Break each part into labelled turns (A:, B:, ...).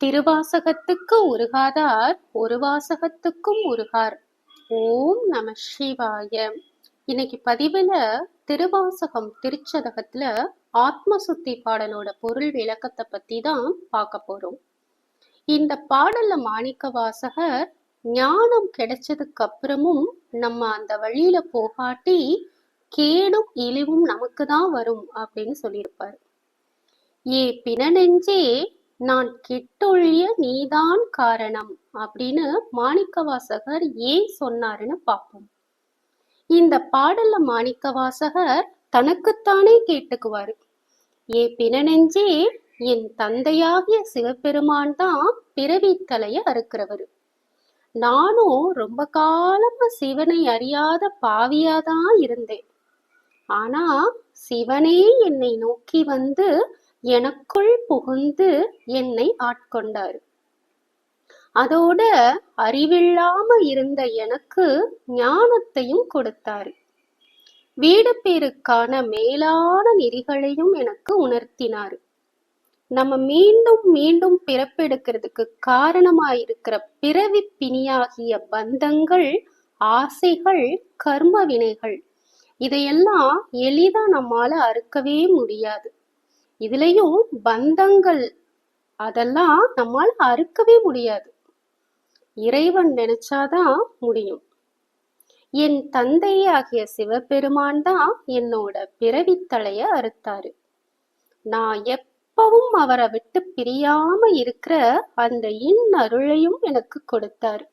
A: திருவாசகத்துக்கு உருகாதார் ஒரு வாசகத்துக்கும் உருகார். ஓம் நம சிவாய. இன்னைக்கு பதிவுல திருவாசகம் திருச்சதகத்துல ஆத்ம சுத்தி பாடலோட பொருள் விளக்கத்தை பத்தி தான் பார்க்க போறோம். இந்த பாடல்ல மாணிக்க வாசகர் ஞானம் கிடைச்சதுக்கு அப்புறமும் நம்ம அந்த வழியில போகாட்டி கேடும் இழிவும் நமக்கு தான் வரும் அப்படின்னு சொல்லியிருப்பாரு. ஏ பிணநெஞ்சே நான் கெட்டொழிய நீதான் காரணம் அப்படின்னு மாணிக்கவாசகர் ஏன் சொன்னாருன்னு பார்ப்போம் இந்த பாடல்ல மாணிக்கவாசகர் தனக்குத்தானே கேட்டுக்குவாரு. ஏ பிணநெஞ்சே என் தந்தையாகிய சிவபெருமான் தான் பிறவி தலைய அறுக்கிறவரு. நானும் ரொம்ப காலமா சிவனை அறியாத பாவியாதான் இருந்தேன். ஆனா சிவனே என்னை நோக்கி வந்து எனக்குள் புகுந்து என்னை ஆட்கொண்டார். அதோட அறிவில்லாம இருந்த எனக்கு ஞானத்தையும் கொடுத்தாரு. வீடு பேருக்கான மேலான நெறிகளையும் எனக்கு உணர்த்தினாரு. நம்ம மீண்டும் மீண்டும் பிறப்பெடுக்கிறதுக்கு காரணமாயிருக்கிற பிறவி பிணியாகிய பந்தங்கள் ஆசைகள் கர்ம வினைகள் இதையெல்லாம் எளிதா நம்மால அறுக்கவே முடியாது. இதுலயும் பந்தங்கள் அதெல்லாம் நம்மால் அறுக்கவே முடியாது. இறைவன் நினைச்சாதான் முடியும். என் தந்தையாகிய சிவபெருமான் தான் என்னோட பிறவித்தலைய அறுத்தாரு. நான் எப்பவும் அவரை விட்டு பிரியாம இருக்கிற அந்த இன்னருளையும் எனக்கு கொடுத்தாரு.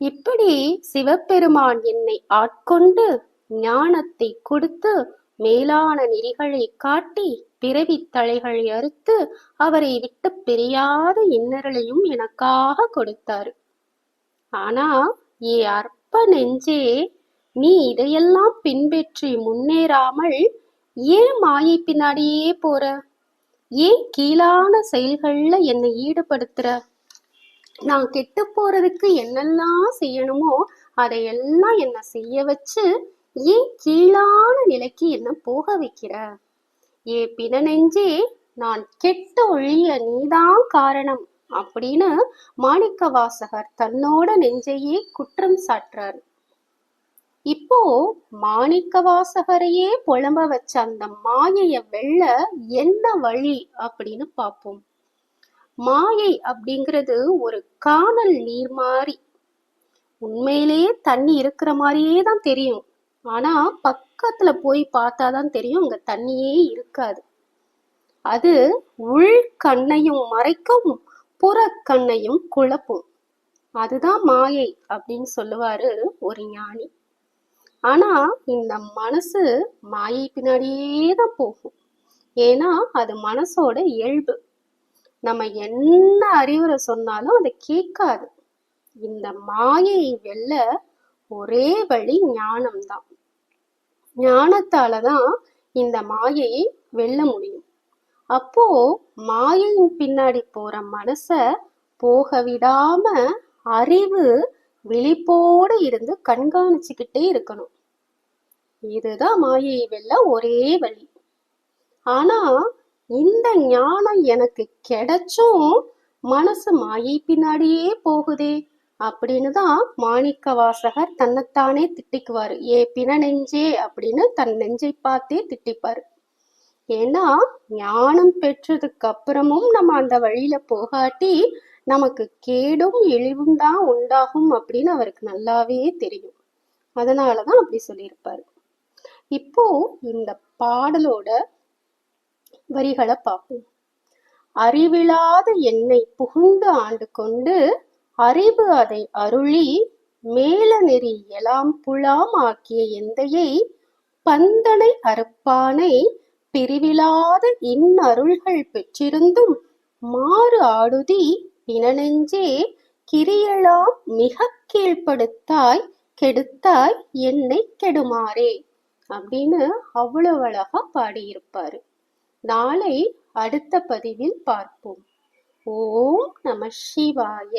A: இப்படி சிவபெருமான் என்னை ஆட்கொண்டு ஞானத்தை கொடுத்து மேலான நெறிகளை காட்டி பிறவி தலைகளை அறுத்து அவரை விட்டு பிரியாத இன்னரலையும் எனக்காக கொடுத்தாரு. ஆனா ஏ அற்ப நெஞ்சே நீ இதையெல்லாம் பின்பற்றி முன்னேறாமல் ஏன் மாயை பின்னாடியே போற? ஏன் கீழான செயல்கள்ல என்னை ஈடுபடுத்துற? நான் கெட்டு போறதுக்கு என்னெல்லாம் செய்யணுமோ அதையெல்லாம் என்ன செய்ய வச்சு ஏன் கீழான நிலைக்கு என்ன போக வைக்கிற? ஏ பிணநெஞ்சே நான் கெட்ட ஒழிய நீதான் காரணம் அப்படின்னு மாணிக்க வாசகர் தன்னோட நெஞ்சையே குற்றம் சாட்டுறாரு இப்போ மாணிக்க வாசகரையே புலம்ப வச்ச அந்த மாயைய வெல்ல என்ன வழி அப்படின்னு பார்ப்போம். மாயை அப்படிங்கிறது ஒரு காணல் நீர் மாதிரி உண்மையிலேயே தண்ணி இருக்கிற மாதிரியே தான் தெரியும். ஆனா பக்கத்துல போய் பார்த்தாதான் தெரியும் அங்க தண்ணியே இருக்காது. அது உள் கண்ணையும் மறைக்கும் புற கண்ணையும் குழப்பும். அதுதான் மாயை அப்படின்னு சொல்லுவாரு ஒரு ஞானி. ஆனா இந்த மனசு மாயை பின்னாடியே தான் போகும். ஏன்னா அது மனசோட இயல்பு. நம்ம என்ன அறிவுரை சொன்னாலும் அதை கேட்காது. இந்த மாயை வெல்ல ஒரே வழி ஞானம்தான். ஞானத்தால தான் இந்த மாயையை வெல்ல முடியும். அப்போ மாயையின் பின்னாடி போற மனச போக விடாம அறிவு விழிப்போடு இருந்து கண்காணிச்சுக்கிட்டே இருக்கணும். இதுதான் மாயையை வெல்ல ஒரே வழி. ஆனா இந்த ஞானம் எனக்கு கிடைச்சும் மனசு மாயை பின்னாடியே போகுதே. அப்படின்னு தான் மாணிக்க வாசகர் தன்னைத்தானே திட்டிக்குவார். ஏ பிண நெஞ்சே அப்படின்னு தன் நெஞ்சை பார்த்தே திட்டிப்பார். ஏன்னா ஞானம் பெற்றதுக்கு அப்புறமும் நம்ம அந்த வழியில போகாட்டி நமக்கு கேடும் இழிவும் தான் உண்டாகும் அப்படின்னு அவருக்கு நல்லாவே தெரியும். அதனாலதான் அப்படி சொல்லியிருப்பாரு. இப்போ இந்த பாடலோட வரிகளை பார்ப்போம். அறிவிழாத என்னை புகுந்து ஆண்டு கொண்டு அறிவு அதை அருளி மேல நெறி எலாம் புலாம் ஆக்கிய எந்தையை பந்தனை அறுப்பானை பிரிவிலாத இன்னருள்கள் பெற்றிருந்தும் மாறு ஆடுதி பிணநெஞ்சே கிரியலாம் மிக கீழ்ப்படுத்தாய் கெடுத்தாய் என்னை கெடுமாறே அப்படின்னு அவ்வளவு அழகா பாடியிருப்பாரு. நாளை அடுத்த பதிவில் பார்ப்போம். ஓம் நம சிவாய.